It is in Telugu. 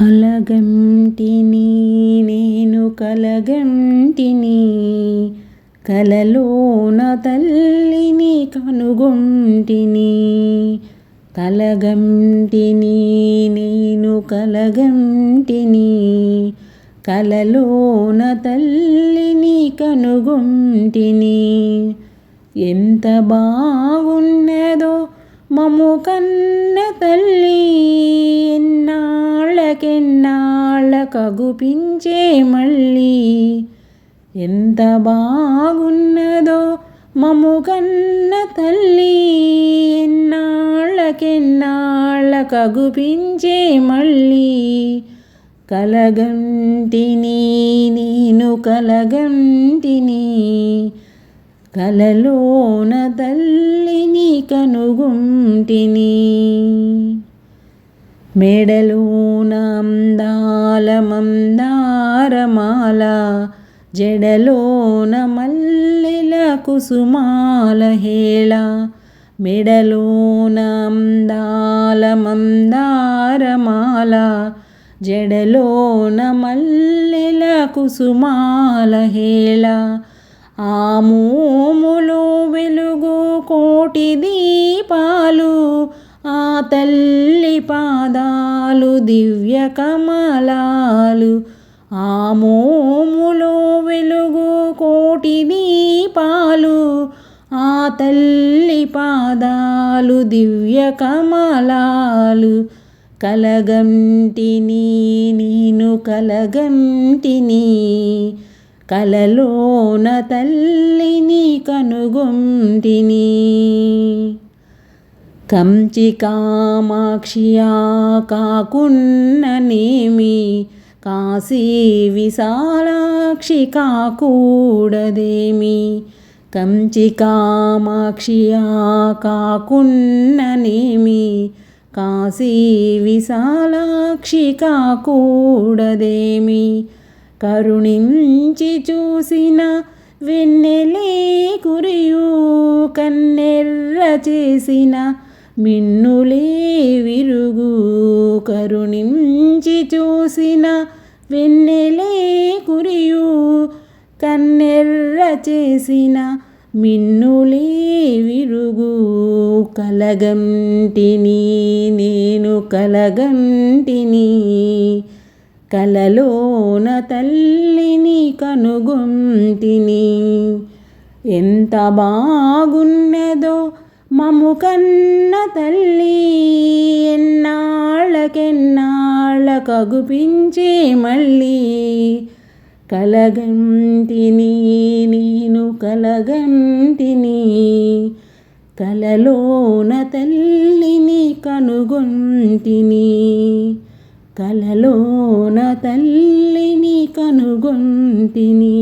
కలగంటిని నేను కలగంటిని. కలలోన తల్లిని కనుగొంటిని. కలగంటిని నేను కలగంటిని. కలలోన తల్లిని కనుగొంటిని. ఎంత బాగున్నదో మము కన్న తల్లి. కగుపించే మళ్ళీ ఎంత బాగున్నదో మము కన్న తల్లి ఎన్నాళ్ళకెన్నాళ్ళ కగుపించే మళ్ళీ కలగంటిని నేను కలగంటిని కలలోన తల్లిని కనుగుంటిని మెడలోన మందారమాల జడలోన మల్లెల కుసుమాల హేళ మెడలోన మందారమాల జడలోన మల్లెల కుసుమాల హేళ ఆ మోములో వెలుగు కోటి దీపాలు ఆ తల్లి పాదాలు దివ్య కమలాలు. ఆ మోములో వెలుగు కోటి దీపాలు. ఆ తల్లి పాదాలు దివ్య కమలాలు. కలగంటిని నేను కలగంటిని. కలలోన తల్లిని కనుగొంటిని. కంచికామాక్షియా కాకున్ననేమి కాశీ విశాలాక్షి కాకూడదేమి? కంచికామాక్షియా కాకున్ననేమి కాశీ విశాలాక్షి కాకూడదేమి? కరుణించి చూసిన వెన్నెలే కురియు కన్నెర్ర చేసిన మిన్నులే విరుగు కరుణించి చూసిన వెన్నెలే కురియు కన్నెర్ర చేసిన మిన్నులే విరుగు కలగంటిని నేను కలగంటిని కలలోన తల్లిని కనుగొంటిని. ఎంత బాగున్నదో మము కన్న తల్లి ఎన్నాళ్ళకెన్నాళ్ళ కగుపించే మళ్ళీ కలగంటిని నేను కలగంటిని కలలోన తల్లిని కనుగొంటిని కలలోన తల్లిని కనుగొంటిని